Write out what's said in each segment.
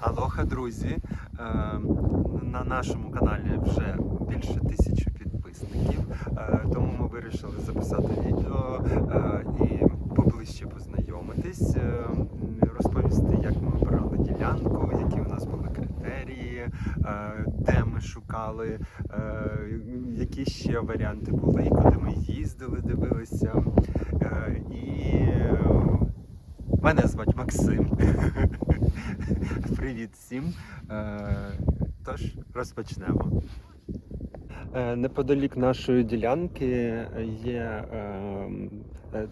Алоха, друзі! Е, На нашому каналі вже більше тисячі підписників, е, тому ми вирішили записати відео е, і поближче познайомитись, е, розповісти, як ми обирали ділянку, які у нас були критерії, де ми шукали, які ще варіанти були, куди ми їздили, дивилися. І мене звати Максим. Привіт всім. Е, Тож розпочнемо. Е, Неподалік нашої ділянки є е,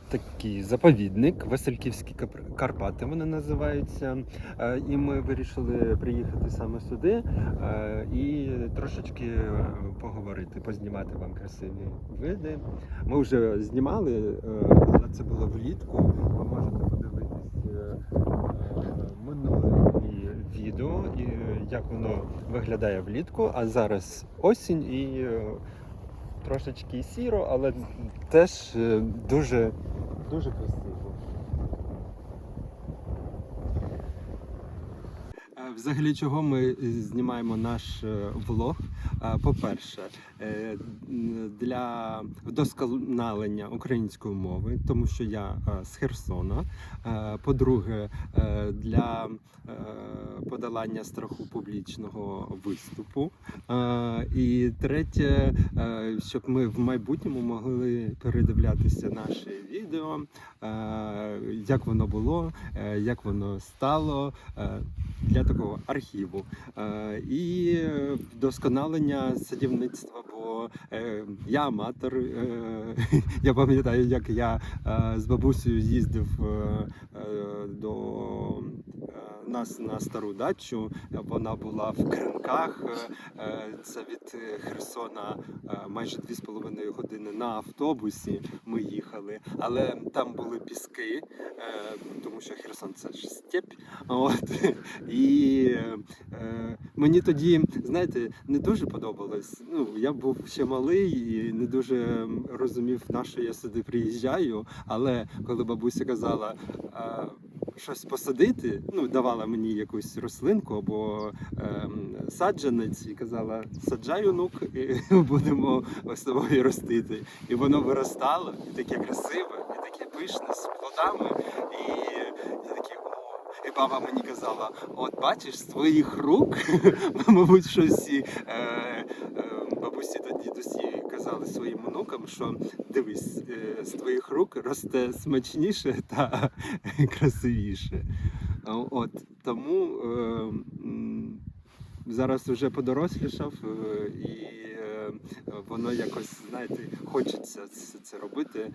такий заповідник, Васильківські Карпати вони називаються. І ми вирішили приїхати саме сюди і трошечки поговорити, познімати вам красиві види. Ми вже знімали, але це було влітку. Ви можете минуле відео, і як воно виглядає влітку. А зараз осінь і е, трошечки сіро, але теж е, дуже, дуже красиво. Е, Взагалі, чого ми знімаємо наш е, влог? Е, По-перше, е, для вдосконалення української мови, тому що я е, з Херсона. Е, По-друге, е, для е, подолання страху публічного виступу. Е, І третє, е, щоб ми в майбутньому могли передивлятися наші відео, е, як воно було, е, як воно стало е, для такого архіву. Е, І вдосконалення садівництва, бо е, я аматор. е, Я пам'ятаю, як я з бабусею їздив е, до нас на стару дачу. Вона була в Кринках. е, е, Це від Херсона е, майже 2,5 години на автобусі. Ми їхали, але там були піски, тому що Херсон це ж степь. От і мені тоді, знаєте, не дуже подобалось. Ну я був ще малий і не дуже розумів, на що я сюди приїжджаю. Але коли бабуся казала. «А, Щось посадити, ну давала мені якусь рослинку або ем, саджанець і казала: саджай онук, і будемо з тобою ростити. І воно виростало, і таке красиве, і таке пишне з плодами. І я такий о. І баба мені казала: от бачиш, з твоїх рук, мабуть, що всі е, е, бабусі та дідусі казали своїм онукам, що дивись, е, з твоїх рук росте смачніше та красивіше. От тому е, зараз вже подорослішав е, і воно якось, знаєте, хочеться це, робити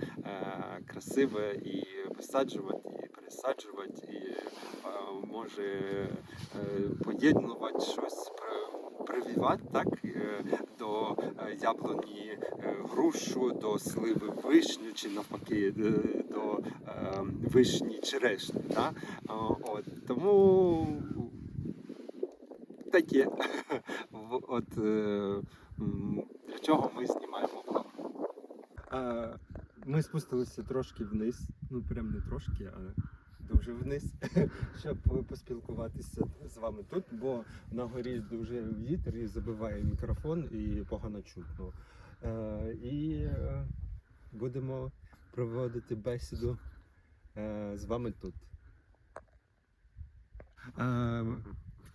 красиве і висаджувати, і пересаджувати, і е, може е, поєднувати щось, прививати так, е, до е, яблуні е, грушу, до сливи вишню, чи навпаки до вишні черешні. Да? От, тому таке. От для чого ми знімаємо влог. Ми спустилися трошки вниз, ну прям не трошки, а дуже вниз, щоб поспілкуватися з вами тут, бо на горі дуже вітер і забиває мікрофон і погано чутно. Е, І е, будемо проводити бесіду е, з вами тут. Е,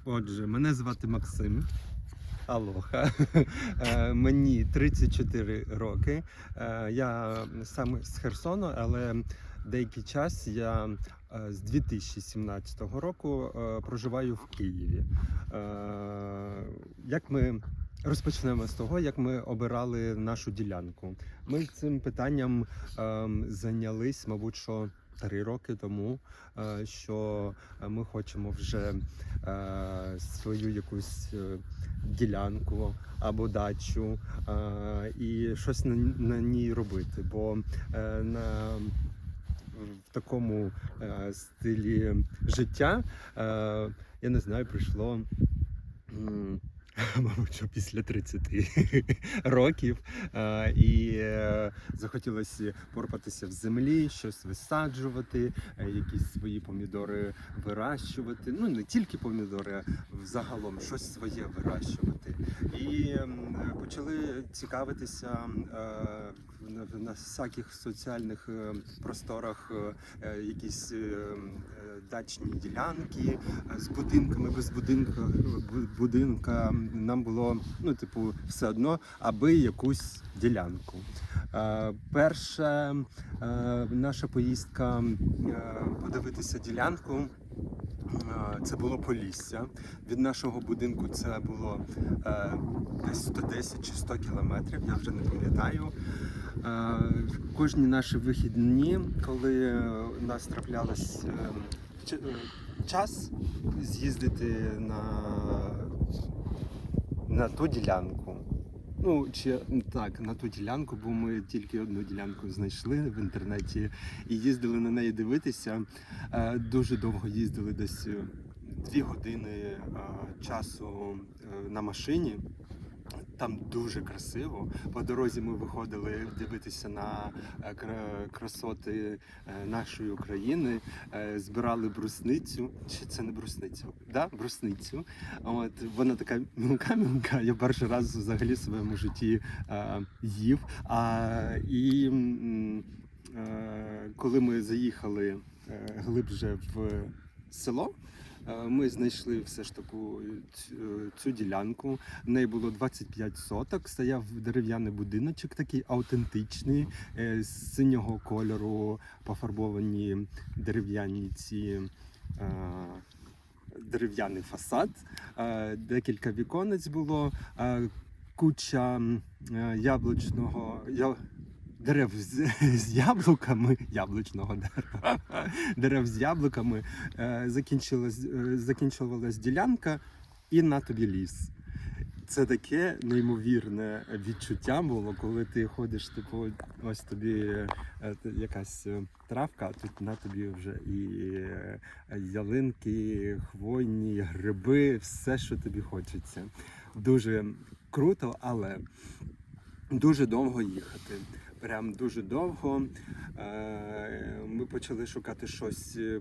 Отже, мене звати Максим. Алоха. Е, Мені 34 роки. Е, Я саме з Херсону, але деякий час я з 2017 року е, проживаю в Києві. Е, Як ми розпочнемо з того, як ми обирали нашу ділянку? Ми цим питанням ем, зайнялись, мабуть, що три роки тому, е, що ми хочемо вже е, свою якусь е, ділянку або дачу е, і щось на, ній робити. Бо е, на в такому е, стилі життя, е, я не знаю, прийшло мабуть, що після 30 років. Е, І е, захотілося порпатися в землі, щось висаджувати, е, якісь свої помідори вирощувати. Ну не тільки помідори, а взагалом щось своє вирощувати. І почали цікавитися на, на всяких соціальних е, просторах е, е, якісь дачні ділянки з будинками, без будинка, будинка. Нам було ну, типу, все одно, аби якусь ділянку. Перша наша поїздка подивитися ділянку. Це було Полісся. Від нашого будинку це було е, десь 110 чи 100 кілометрів, я вже не пам'ятаю. Е, Кожні наші вихідні, коли е, у нас траплялось час з'їздити на, на ту ділянку. Ну, чи так, на ту ділянку, бо ми тільки одну ділянку знайшли в інтернеті і їздили на неї дивитися. Е, Дуже довго їздили, десь е, дві години е, часу на машині. Там дуже красиво. По дорозі ми виходили дивитися на е, красоти е, нашої України, е, збирали брусницю. Чи це не брусницю? Да, брусницю. От вона така мілка-мілка. Я перший раз взагалі в своєму житті їв. А і коли ми заїхали глибше в село. Е, Ми знайшли все ж таку цю, цю ділянку. В неї було 25 соток. Стояв дерев'яний будиночок, такий автентичний, е, з синього кольору пофарбовані дерев'яні ці. е, Дерев'яний фасад, е, декілька віконець було, е, куча е, яблучного дерев з, з яблуками, яблучного дерева, дерев з яблуками. Е, Закінчилась, е, закінчувалась ділянка, і на тобі ліс. Це таке неймовірне відчуття було, коли ти ходиш, типу, ось тобі е, якась травка, а тут на тобі вже і ялинки, хвойні, гриби, все, що тобі хочеться. Дуже круто, але дуже довго їхати. Прям дуже довго. Е, Ми почали шукати щось е,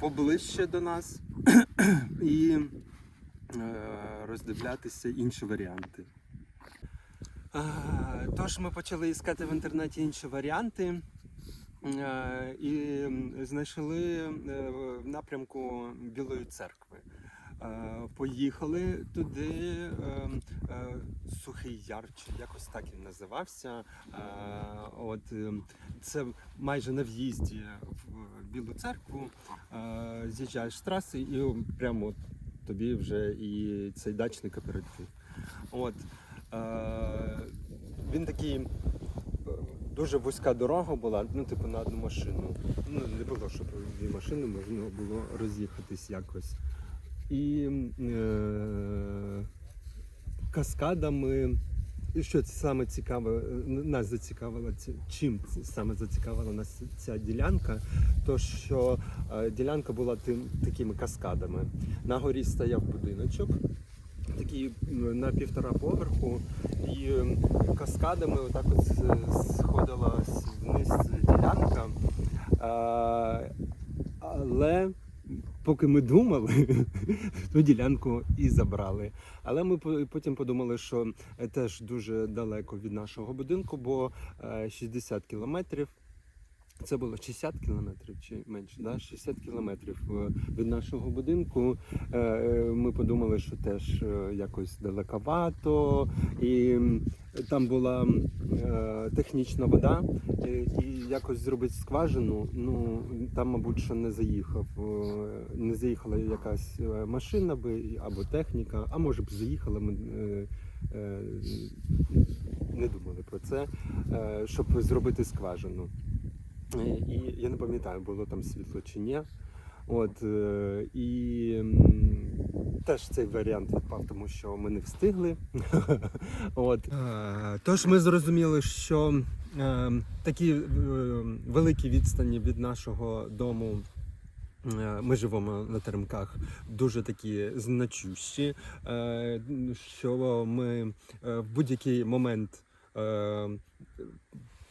поближче до нас і е, роздивлятися інші варіанти. Тож ми почали іскати в інтернеті інші варіанти і знайшли в напрямку Білої церкви. Е, Поїхали туди, е, е, Сухий Яр, чи якось так він називався. Е, От е, це майже на в'їзді в Білу церкву. З'їжджаєш з траси і прямо тобі вже і цей дачний кооператив. От. Він такий дуже вузька дорога була, ну, типу, на одну машину. Ну, не було, щоб дві машини можна було роз'їхатись якось. І е, каскадами. І що це саме цікаве, е, нас зацікавило, чим саме зацікавила нас ця ділянка, то що е, ділянка була тим, такими каскадами. На горі стояв будиночок, такий на півтора поверху, і каскадами отак от з- сходила вниз ділянка. Е, але поки ми думали, ту ділянку і забрали. Але ми потім подумали, що е, теж дуже далеко від нашого будинку, бо е, 60 кілометрів. Це було 60 кілометрів чи менше, да? 60 кілометрів е, від нашого будинку. Е, е, Ми подумали, що теж якось далековато, і там була технічна вода, і якось зробити скважину. Ну там, мабуть, що не заїхав, не заїхала якась машина би або техніка, а може б заїхала. Ми не думали про це, щоб зробити скважину. І я не пам'ятаю, було там світло чи ні. От, е, і теж цей варіант відпав, тому що ми не встигли. От. Тож ми зрозуміли, що е, такі е, великі відстані від нашого дому Ми живемо на теремках дуже такі значущі, що ми в будь-який момент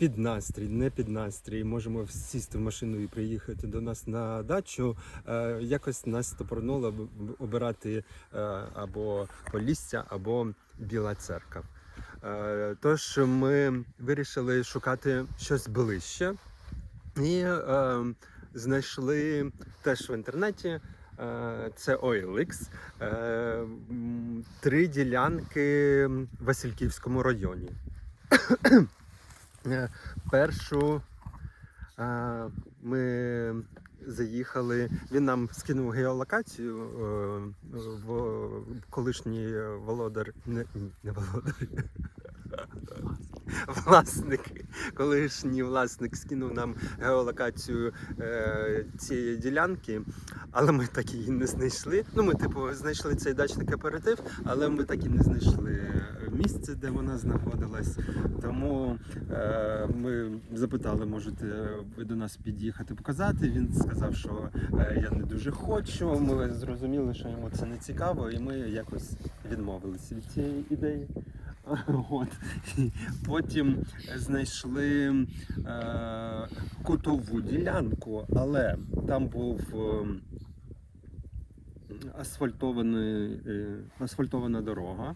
під настрій, не під настрій, можемо сісти в машину і приїхати до нас на дачу. Е, Якось нас стопорнуло обирати е, або Полісся, або Біла Церква. Е, Тож ми вирішили шукати щось ближче і е, знайшли теж в інтернеті. Це OLX. Три ділянки в Васильківському районі. Е, Першу е, ми заїхали. Він нам скинув геолокацію е, в колишній володар. Не, не володар. Власник, колишній власник скинув нам геолокацію е, цієї ділянки, але ми так її не знайшли. Ну, ми, типу, знайшли цей дачний кооператив, але ми так і не знайшли місце, де вона знаходилась. Тому е, ми запитали, можете ви до нас під'їхати показати. Він сказав, що е, я не дуже хочу. Ми зрозуміли, що йому це не цікаво, і ми якось відмовилися від цієї ідеї. От. Потім знайшли е, кутову ділянку, але там був е, асфальтований, е, асфальтована дорога,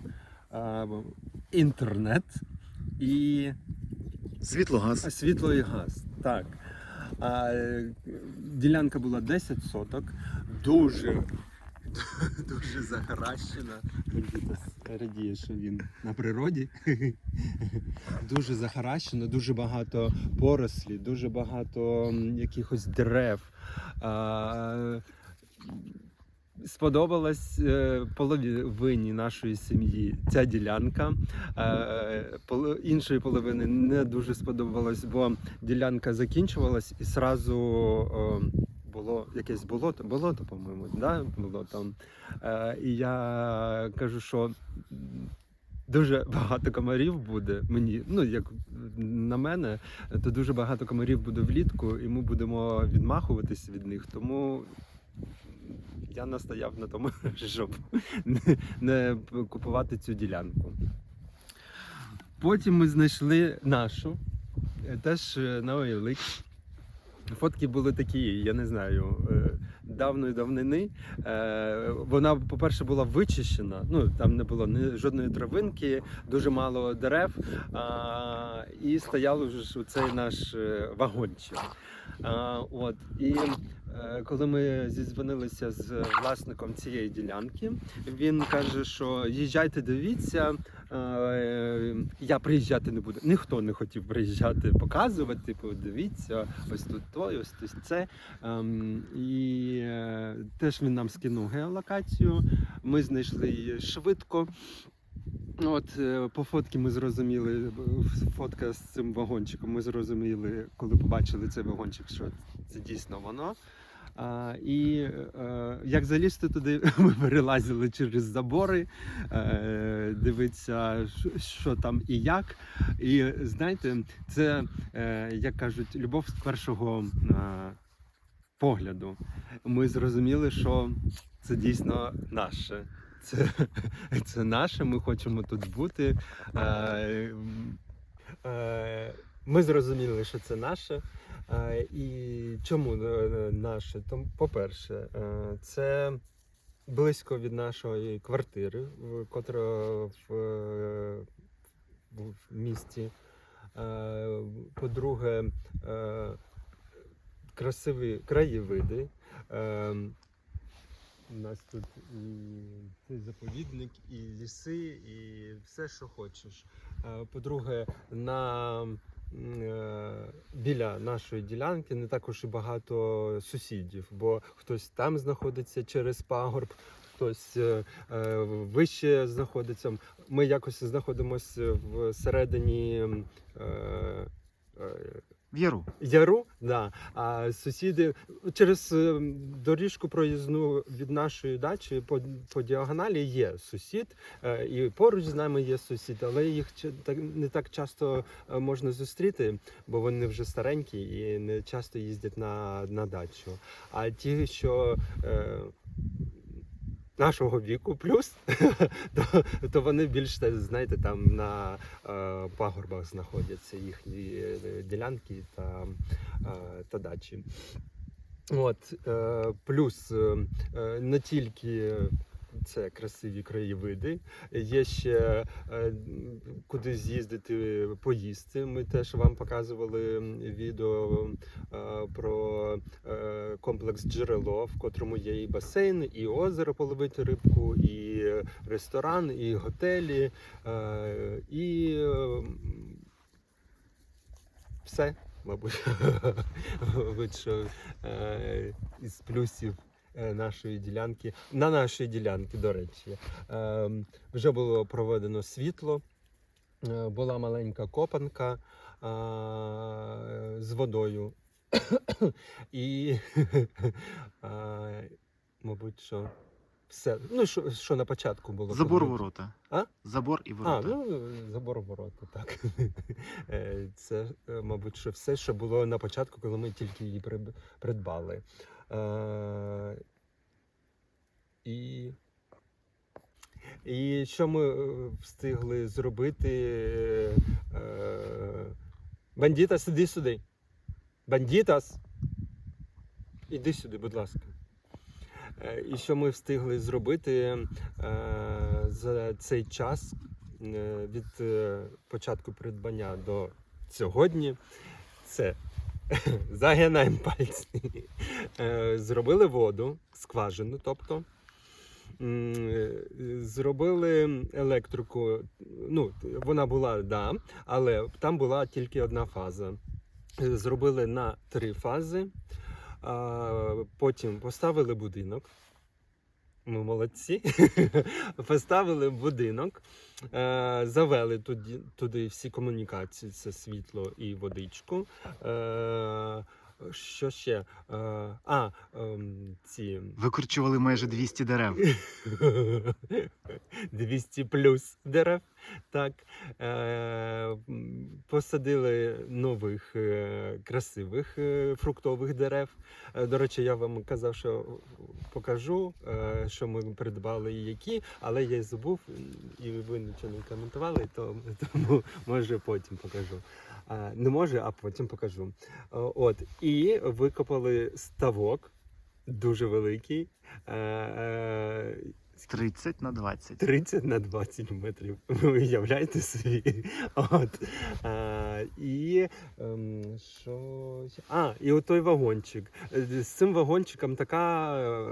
інтернет і Світло, газ. світло і газ. Так. А, е, ділянка була 10 соток, дуже, дуже. Микита радіє, що він на природі. Дуже загращено, дуже багато порослі, дуже багато якихось дерев. А, Сподобалась е, половині нашої сім'ї ця ділянка. Е, іншої половини не дуже сподобалось, бо ділянка закінчувалась і зразу було якесь болото, болото, по-моєму, да? було там. Е, і я кажу, що дуже багато комарів буде. Мені, ну як на мене, то дуже багато комарів буде влітку, і ми будемо відмахуватись від них. Тому я настояв на тому, щоб не, не купувати цю ділянку. Потім ми знайшли нашу, е, теж е, на OLX. Фотки були такі, я не знаю, е, давної давнини. Вона, по-перше, була вичищена, ну там не було жодної травинки, дуже мало дерев. І стояв цей наш вагончик. От і коли ми зізвонилися з власником цієї ділянки, він каже, що їжджайте, дивіться. е, Я приїжджати не буду. Ніхто не хотів приїжджати, показувати. Типу, дивіться, ось тут то, ось тут це. Ем, І е, теж він нам скинув геолокацію. Ми знайшли її швидко. От е, по фотки ми зрозуміли, фотка з цим вагончиком. Ми зрозуміли, коли побачили цей вагончик, що це дійсно воно. А, і е, як залізти туди, ми перелазили через забори, е, дивитися, що- там і як. І знаєте, це, е, як кажуть, любов з першого е, погляду. Ми зрозуміли, що це дійсно наше. Це, це наше, ми хочемо тут бути. Е, е, Ми зрозуміли, що це наше. Е, І чому е, наше? Тому, по-перше, е, це близько від нашої квартири, котра в, е, в місті. Е, По-друге, е, красиві краєвиди. Е, У нас тут і цей заповідник, і ліси, і все, що хочеш. Е, По-друге, на е, біля нашої ділянки не також і багато сусідів, бо хтось там знаходиться через пагорб, хтось е, е, вище знаходиться. Ми якось знаходимося в середині е, е, В Яру. Яру, да. А сусіди через е, доріжку проїзну від нашої дачі по, по діагоналі є сусід, е, і поруч з нами є сусід, але їх не так часто е, можна зустріти, бо вони вже старенькі і не часто їздять на, на дачу. А ті, що нашого віку плюс, то, то вони більш знаєте, там на е, пагорбах знаходяться їхні е, ділянки та, е, та дачі. От, е, плюс е, е, не тільки це красиві краєвиди, є ще е, куди з'їздити поїсти. Ми теж вам показували відео е, про е, комплекс джерело, в котрому є і басейн, і озеро половити рибку, і ресторан, і готелі, і все, мабуть, що із плюсів нашої ділянки, на нашій ділянці, до речі, е, вже було проведено світло, е, була маленька копанка е, з водою. І, е, мабуть, що все. Ну, що, що на початку було. Забор коли ворота. А? Забор і а, ворота. ну забор ворота, так. Е, Це, е, мабуть, що все, що було на початку, коли ми тільки її придбали. Е, І, і що ми встигли зробити? Е, Бандітас, іди сюди. Бандітас. Іди сюди, будь ласка. І що ми встигли зробити за цей час е, від е, початку придбання до сьогодні, це загинаємо пальці. Е, Зробили воду, скважину, тобто. Е, Зробили електрику. Ну, вона була, да, але там була тільки одна фаза. Е, Зробили на три фази. Потім поставили будинок. Ми молодці. Поставили будинок, е, завели туди, туди всі комунікації, це світло і водичку. Що ще? Е, А, ем, ці Викорчували майже 200 дерев. 200 плюс дерев. Так. Е, посадили нових е, красивих фруктових дерев. До речі, я вам казав, що покажу, що ми придбали і які, але я забув, і ви нічого не коментували, то, тому може потім покажу. Е, не може, а потім покажу. Е, От, і викопали ставок. Дуже великий. Е, е, 30 на 20. 30 на 20 метрів. Ви уявляєте собі? От. А, і ем, що. А, і отой вагончик. Е, З цим вагончиком така е,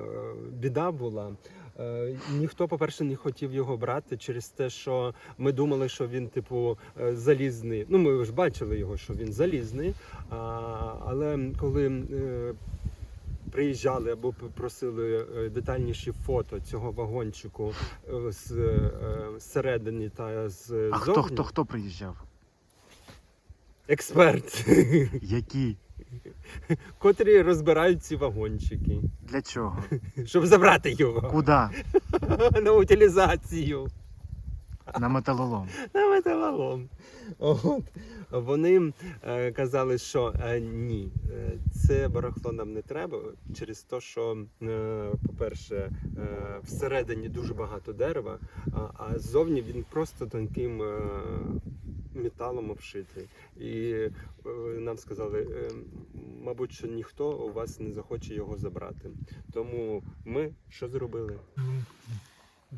біда була. Е, Ніхто, по-перше, не хотів його брати через те, що ми думали, що він, типу, е, залізний. Ну, ми ж бачили його, що він залізний. А, але коли е, приїжджали або просили детальніші фото цього вагончику з середини та з А хто хто хто приїжджав? експерт, Які? котрі розбирають ці вагончики, Для чого? щоб забрати його Куда? на утилізацію. На металолом. на металолом. От. Вони е, казали, що е, ні, е, це барахло нам не треба через те, що, е, по-перше, е, всередині дуже багато дерева, а, а ззовні він просто тонким е, металом обшитий. І е, нам сказали, е, мабуть, що ніхто у вас не захоче його забрати. Тому ми що зробили?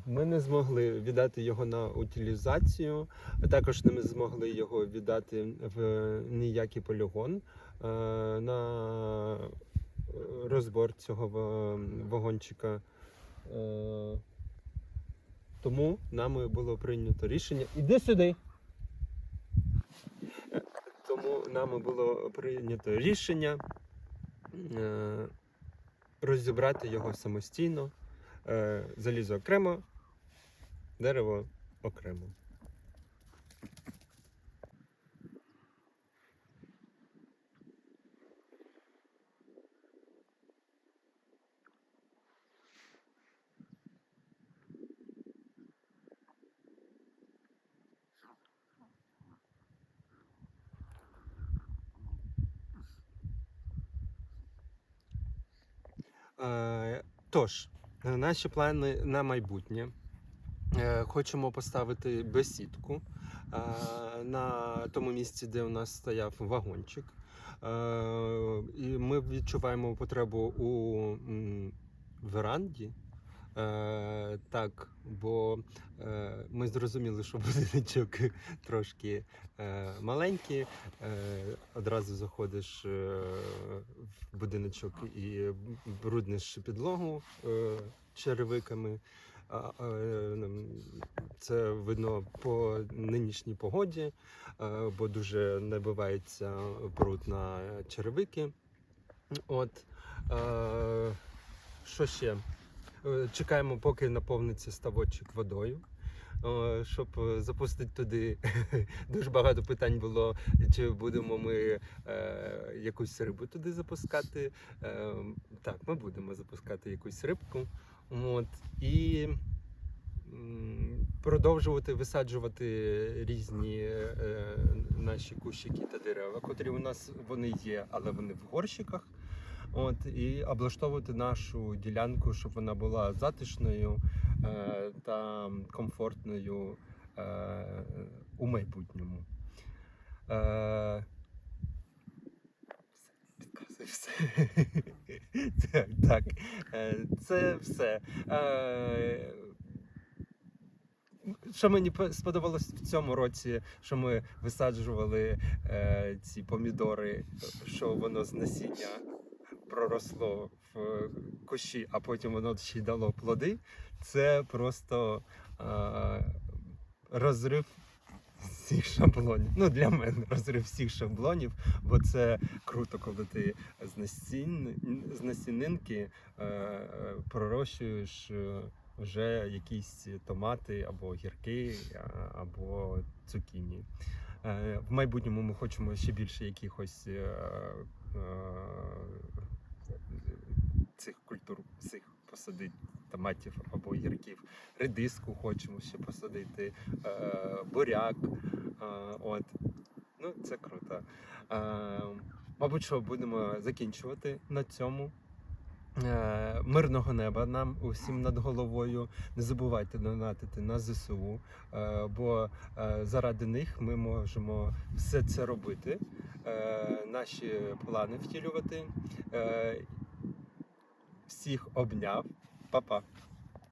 Ми не змогли віддати його на утилізацію, а також не ми змогли його віддати в ніякий полігон е, на розбор цього вагончика. Тому нами було прийнято рішення. Іди сюди. Тому нами було прийнято рішення е, розібрати його самостійно. Е, Залізо окремо, дерево окремо. Тож, е, наші плани на майбутнє. Е, Хочемо поставити бесідку е, на тому місці, де у нас стояв вагончик. Е, І ми відчуваємо потребу у веранді. Е, так, бо е, ми зрозуміли, що будиночок трошки е, маленький. Е, одразу заходиш е, в будиночок і брудниш підлогу е, черевиками. Е, Це видно по нинішній погоді, е, бо дуже набивається бруд на черевики. От. Е, Що ще? Е, Чекаємо, поки наповниться ставочок водою. е, Щоб е, запустити туди дуже багато питань було, чи будемо ми е, якусь рибу туди запускати. Е, так, ми будемо запускати якусь рибку. От, і продовжувати висаджувати різні е, наші кущики та дерева, котрі у нас вони є, але вони в горщиках. От, і облаштовувати нашу ділянку, щоб вона була затишною е, та комфортною е, у майбутньому. Е, все. так, так. Е, Це все. Е, Що мені сподобалось в цьому році, що ми висаджували е, ці помідори, що воно з насіння проросло в е, кущі, а потім воно ще й дало плоди. Це просто е, розрив всіх шаблонів. Ну, для мене розрив всіх шаблонів, бо це круто, коли ти з, насін... з насінинки е, пророщуєш е, вже якісь томати або гірки, або цукіні. Е, В майбутньому ми хочемо ще більше якихось цих культур цих посадити томатів або гірків. Редиску хочемо ще посадити, е, буряк. Е, от. Ну, це круто. Е, мабуть, що будемо закінчувати на цьому. Е, Мирного неба нам усім над головою. Не забувайте донатити на ЗСУ, е, бо е, заради них ми можемо все це робити, наші плани втілювати. Всіх обняв. Па-па.